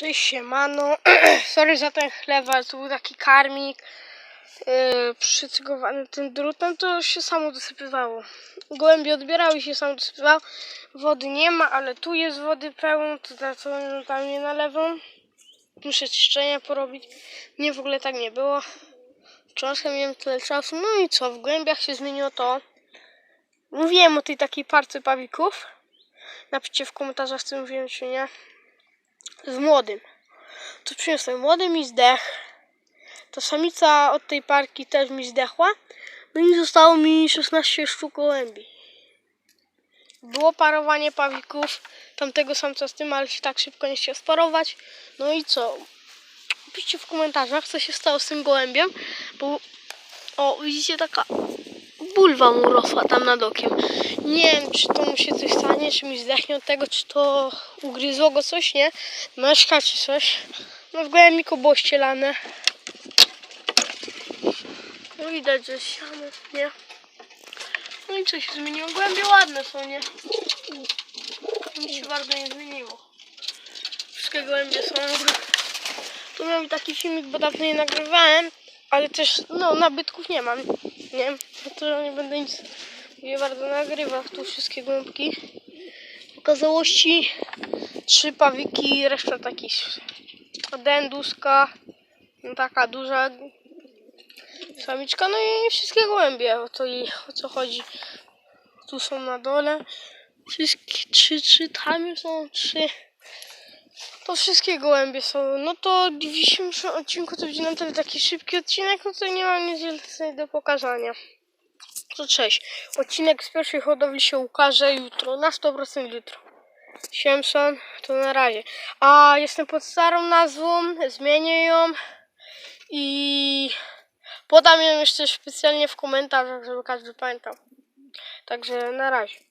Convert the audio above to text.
Cześć siemano. Sorry za ten chleba, to był taki karmik yy, przycygowany tym drutem, to się samo dosypywało. Gołębie odbierały i się samo dosypywało. Wody nie ma, ale tu jest wody pełno, to co tam nie nalewą. Muszę czyszczenia porobić. Nie w ogóle tak nie było. Troszkę miałem tyle czasu. No i co, w głębiach się zmieniło to. Mówiłem o tej takiej parce pawików. Napiszcie w komentarzach, co mówiłem, czy nie z młodym. To przyniosłem młody mi zdech. To samica od tej parki też mi zdechła. No i zostało mi 16 sztuk gołębi. Było parowanie pawików tamtego samca z tym, ale się tak szybko nie chciał sparować. No i co? Piszcie w komentarzach, co się stało z tym gołębiem, bo o, widzicie, taka bulwa mu rosła tam nad okiem. Nie wiem, czy to mu się coś stanie, czy mi zdechnie od tego, czy to ugryzło go coś, nie? Myszka czy coś. No w gołębniku było ścielane. No widać, że siano, nie? No i co się zmieniło? Głębie ładne są, nie? Nic się bardzo nie zmieniło. Wszystkie gołębie są Tu miałem taki filmik, bo dawno nie nagrywałem, ale też, no, nabytków nie mam. Nie, to nie będę nic nie bardzo nagrywał. Tu wszystkie głębki. Okazałości trzy pawiki, reszta takich denduska, taka duża samiczka, no i wszystkie gołębie. O to i o co chodzi. Tu są na dole. Wszystkie trzy, trzy, tam już są trzy. To wszystkie gołębie są. No to w dzisiejszym odcinku to będzie na tyle taki szybki odcinek, no to nie mam nic więcej do pokazania. To cześć. Odcinek z pierwszej hodowli się ukaże jutro, na 100% jutro. Siemson, to na razie. A jestem pod starą nazwą, zmienię ją i podam ją jeszcze specjalnie w komentarzach, żeby każdy pamiętał. Także na razie.